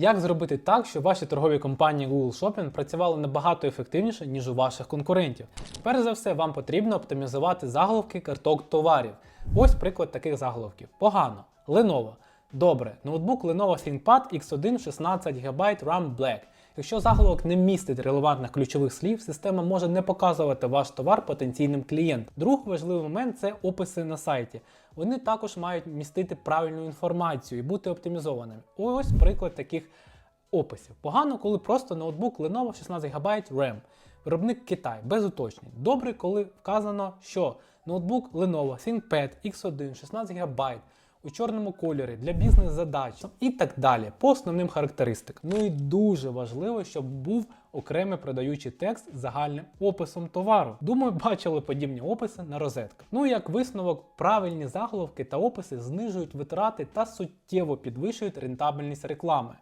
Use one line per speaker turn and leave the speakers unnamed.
Як зробити так, щоб ваші торгові компанії Google Shopping працювали набагато ефективніше, ніж у ваших конкурентів? Перш за все, вам потрібно оптимізувати заголовки карток товарів. Ось приклад таких заголовків. Погано. Lenovo. Добре. Ноутбук Lenovo ThinkPad X1 16 ГБ RAM Black. Якщо заголовок не містить релевантних ключових слів, система може не показувати ваш товар потенційним клієнтам. Другий важливий момент це описи на сайті. Вони також мають містити правильну інформацію і бути оптимізованими. Ось приклад таких описів. Погано, коли просто ноутбук Lenovo 16 ГБ RAM. Виробник Китай, без уточнень. Добре, коли вказано, що ноутбук Lenovo ThinkPad X1 16 ГБ у чорному кольорі для бізнес-задач і так далі, по основним характеристикам. Ну і дуже важливо, щоб був окремий продаючий текст з загальним описом товару. Думаю, бачили подібні описи на розетках. Ну як висновок, правильні заголовки та описи знижують витрати та суттєво підвищують рентабельність реклами.